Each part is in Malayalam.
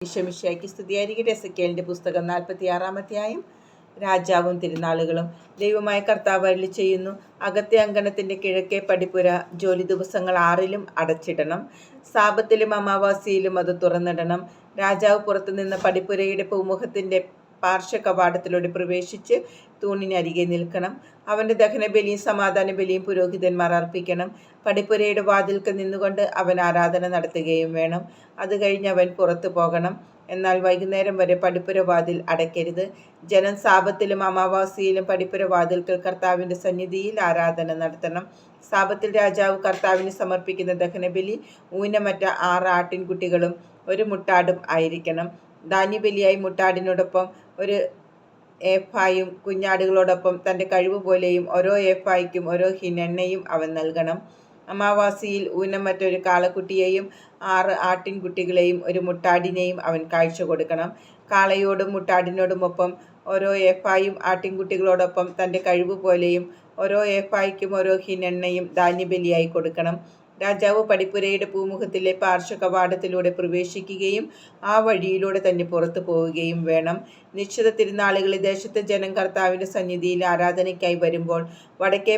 ഈശമിഷയ്ക്ക് സ്തുതിയായിരിക്കട്ടെ എസക്കേലിന്റെ പുസ്തകം നാൽപ്പത്തി ആറാമധ്യായം രാജാവും തിരുനാളുകളും ദൈവമായ കർത്താവ് അരളി ചെയ്യുന്നു. അകത്തെ അങ്കണത്തിന്റെ കിഴക്കേ പടിപ്പുര ജോലി ദിവസങ്ങൾ ആറിലും അടച്ചിടണം. സാപത്തിലും അമാവാസിയിലും അത് തുറന്നിടണം. രാജാവ് പുറത്തുനിന്ന് പടിപ്പുരയുടെ പൂമുഖത്തിന്റെ പാർശ്വ കവാടത്തിലൂടെ പ്രവേശിച്ച് തൂണിനരികെ നിൽക്കണം. അവന്റെ ദഹനബലിയും സമാധാന ബലിയും പുരോഹിതന്മാർ അർപ്പിക്കണം. പടിപ്പുരയുടെ വാതിൽക്ക് നിന്നുകൊണ്ട് അവൻ ആരാധന നടത്തുകയും വേണം. അത് കഴിഞ്ഞ് അവൻ പുറത്തു പോകണം. എന്നാൽ വൈകുന്നേരം വരെ പടിപ്പുര വാതിൽ അടയ്ക്കരുത്. ജനം സാപത്തിലും അമാവാസിയിലും പടിപ്പുര വാതിൽക്കൽ കർത്താവിന്റെ സന്നിധിയിൽ ആരാധന നടത്തണം. സാപത്തിൽ രാജാവ് കർത്താവിന് സമർപ്പിക്കുന്ന ദഹനബലി ഊനമറ്റ ആറ് ആട്ടിൻകുട്ടികളും ഒരു മുട്ടാടും ആയിരിക്കണം. ധാന്യബലിയായി മുട്ടാടിനോടൊപ്പം ഒരു ഏഫായും കുഞ്ഞാടുകളോടൊപ്പം തന്റെ കഴിവ് പോലെയും ഓരോ ഏഫായ്ക്കും ഓരോ ഹിനെണ്ണയും അവൻ നൽകണം. അമാവാസിയിൽ ഊനം മറ്റൊരു കാളക്കുട്ടിയെയും ആറ് ആട്ടിൻകുട്ടികളെയും ഒരു മുട്ടാടിനെയും അവൻ കാഴ്ച കൊടുക്കണം. കാളയോടും മുട്ടാടിനോടുമൊപ്പം ഓരോ ഏഫായും ആട്ടിൻകുട്ടികളോടൊപ്പം തന്റെ കഴിവ് പോലെയും ഓരോ ഏഫായ്ക്കും ഓരോ ഹിനെണ്ണയും ധാന്യബലിയായി കൊടുക്കണം. രാജാവ് പടിപ്പുരയുടെ പൂമുഖത്തിലെ പാർശ്വകവാടത്തിലൂടെ പ്രവേശിക്കുകയും ആ വഴിയിലൂടെ തന്നെ പുറത്തു പോവുകയും വേണം. നിശ്ചിത തിരുനാളുകളിൽ ദേശത്തെ ജനം കർത്താവിന്റെ സന്നിധിയിൽ ആരാധനയ്ക്കായി വരുമ്പോൾ വടക്കേ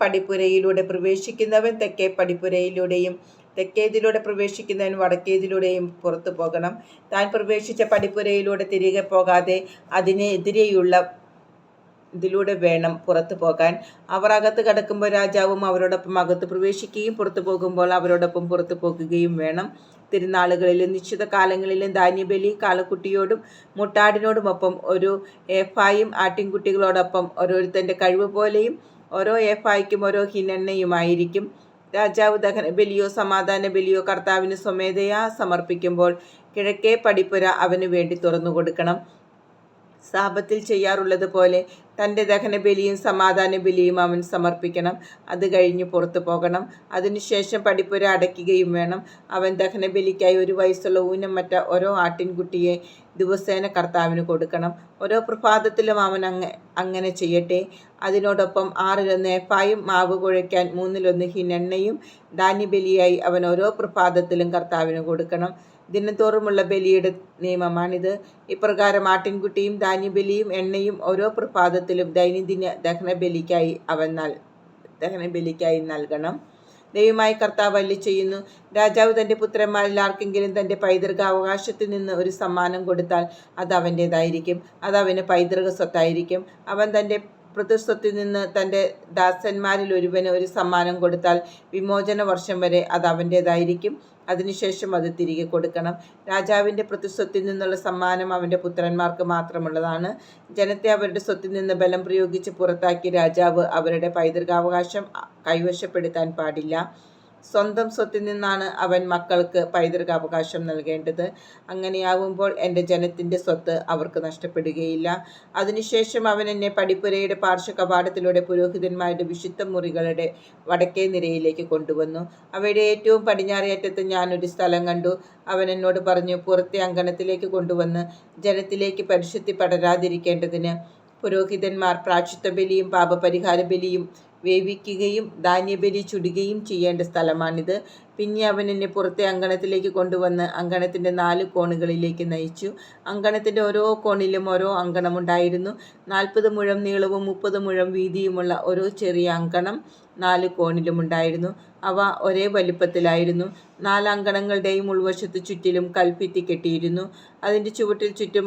പടിപ്പുരയിലൂടെ പ്രവേശിക്കുന്നവൻ തെക്കേ പടിപ്പുരയിലൂടെയും തെക്കേതിലൂടെ പ്രവേശിക്കുന്നവൻ വടക്കേതിലൂടെയും പുറത്തു പോകണം. താൻ പ്രവേശിച്ച പടിപ്പുരയിലൂടെ തിരികെ പോകാതെ അതിനെതിരെയുള്ള ഇതിലൂടെ വേണം പുറത്തു പോകാൻ. അവർ അകത്ത് കടക്കുമ്പോൾ രാജാവും അവരോടൊപ്പം അകത്ത് പ്രവേശിക്കുകയും പുറത്തു പോകുമ്പോൾ അവരോടൊപ്പം പുറത്തു പോകുകയും വേണം. തിരുനാളുകളിലും നിശ്ചിത കാലങ്ങളിലും ധാന്യബലി കാളക്കുട്ടിയോടും മുട്ടാടിനോടുമൊപ്പം ഒരു ഏഫായും ആട്ടിൻകുട്ടികളോടൊപ്പം ഓരോരുത്തന്റെ കഴിവ് പോലെയും ഓരോ ഏഫായ്ക്കും ഓരോ ഹിനെണ്ണയുമായിരിക്കും രാജാവ് ദഹന ബലിയോ സമാധാന ബലിയോ കർത്താവിന് സ്വമേധയാ സമർപ്പിക്കുമ്പോൾ കിഴക്കേ പടിപ്പുര അവന് വേണ്ടി തുറന്നു കൊടുക്കണം. സാപത്തിൽ ചെയ്യാറുള്ളത് പോലെ തന്റെ ദഹനബലിയും സമാധാന ബലിയും അവൻ സമർപ്പിക്കണം. അത് കഴിഞ്ഞ് പുറത്തു പോകണം. അതിനുശേഷം പഠിപ്പുര അടയ്ക്കുകയും വേണം. അവൻ ദഹനബലിക്കായി ഒരു വയസ്സുള്ള ഊനം മറ്റ ഓരോ ആട്ടിൻകുട്ടിയെ ദിവസേന കർത്താവിന് കൊടുക്കണം. ഓരോ പ്രഭാതത്തിലും അവൻ അങ്ങ അങ്ങനെ ചെയ്യട്ടെ. അതിനോടൊപ്പം ആറിലൊന്ന് ഏപ്പായും മാവ് കുഴയ്ക്കാൻ മൂന്നിലൊന്ന് ഹിനെണ്ണയും ധാന്യബലിയായി അവൻ ഓരോ പ്രഭാതത്തിലും കർത്താവിന് കൊടുക്കണം. ദിനംതോറുമുള്ള ബലിയുടെ നിയമമാണിത്. ഇപ്രകാരം ആട്ടിൻകുട്ടിയും ധാന്യബലിയും എണ്ണയും ഓരോ പ്രഭാതത്തിലും ദൈനംദിന ദഹനബലിക്കായി അവൻ നൽ ദഹനബലിക്കായി നൽകണം. ദൈവമായി കർത്താവ് അല്ലി ചെയ്യുന്നു രാജാവ് തന്റെ പുത്രന്മാരിൽ ആർക്കെങ്കിലും തന്റെ പൈതൃക അവകാശത്തിൽ നിന്ന് ഒരു സമ്മാനം കൊടുത്താൽ അത് അവന്റേതായിരിക്കും അത് അവന് പൈതൃക സ്വത്തായിരിക്കും. അവൻ തന്റെ പ്രതിസ്വത്തിൽ നിന്ന് തന്റെ ദാസന്മാരിൽ ഒരുവന് ഒരു സമ്മാനം കൊടുത്താൽ വിമോചന വർഷം വരെ അത് അവന്റേതായിരിക്കും അതിനുശേഷം അത് തിരികെ കൊടുക്കണം. രാജാവിന്റെ പ്രതിസ്വത്തിൽ നിന്നുള്ള സമ്മാനം അവന്റെ പുത്രന്മാർക്ക് മാത്രമുള്ളതാണ്. ജനത്തെ അവരുടെ സ്വത്തിൽ നിന്ന് ബലം പ്രയോഗിച്ച് പുറത്താക്കി രാജാവ് അവരുടെ പൈതൃകാവകാശം കൈവശപ്പെടുത്താൻ പാടില്ല. സ്വന്തം സ്വത്തിൽ നിന്നാണ് അവൻ മക്കൾക്ക് പൈതൃകാവകാശം നൽകേണ്ടത്. അങ്ങനെയാവുമ്പോൾ എന്റെ ജനത്തിന്റെ സ്വത്ത് അവർക്ക് നഷ്ടപ്പെടുകയില്ല. അതിനുശേഷം അവൻ എന്നെ പടിപ്പുരയുടെ പാർശ്വ കവാടത്തിലൂടെ പുരോഹിതന്മാരുടെ വിശുദ്ധ മുറികളുടെ വടക്കേ നിരയിലേക്ക് കൊണ്ടുവന്നു. അവയുടെ ഏറ്റവും പടിഞ്ഞാറേറ്റത്ത് ഞാനൊരു സ്ഥലം കണ്ടു. അവൻ എന്നോട് പറഞ്ഞു പുറത്തെ അങ്കണത്തിലേക്ക് കൊണ്ടുവന്ന് ജനത്തിലേക്ക് പരിശുദ്ധി പടരാതിരിക്കേണ്ടതിന് പുരോഹിതന്മാർ പ്രാക്ഷിത്വ ബലിയും പാപപരിഹാര ബലിയും വേവിക്കുകയും ധാന്യബലി ചുടുകയും ചെയ്യേണ്ട സ്ഥലമാണിത്. പിന്നെ അവൻ എന്നെ പുറത്തെ അങ്കണത്തിലേക്ക് കൊണ്ടുവന്ന് അങ്കണത്തിന്റെ നാല് കോണുകളിലേക്ക് നയിച്ചു. അങ്കണത്തിന്റെ ഓരോ കോണിലും ഓരോ അങ്കണമുണ്ടായിരുന്നു നാൽപ്പത് മുഴം നീളവും മുപ്പത് മുഴം വീതിയുമുള്ള ഓരോ ചെറിയ അങ്കണം നാല് കോണിലുമുണ്ടായിരുന്നു അവ ഒരേ വലിപ്പത്തിലായിരുന്നു. നാല് അങ്കണങ്ങളുടെയും ഉൾവശത്ത് ചുറ്റിലും കൽപ്പിത്തി കെട്ടിയിരുന്നു. അതിന്റെ ചുവട്ടിൽ ചുറ്റും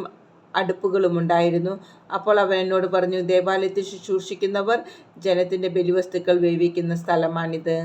അടുപ്പുകളുമുണ്ടായിരുന്നു അപ്പോൾ അവൻ എന്നോട് പറഞ്ഞു ദേവാലയത്തിൽ ശുശ്രൂഷിക്കുന്നവർ ജനത്തിന്റെ ബലിവസ്തുക്കൾ വേവിക്കുന്ന സ്ഥലമാണിത്.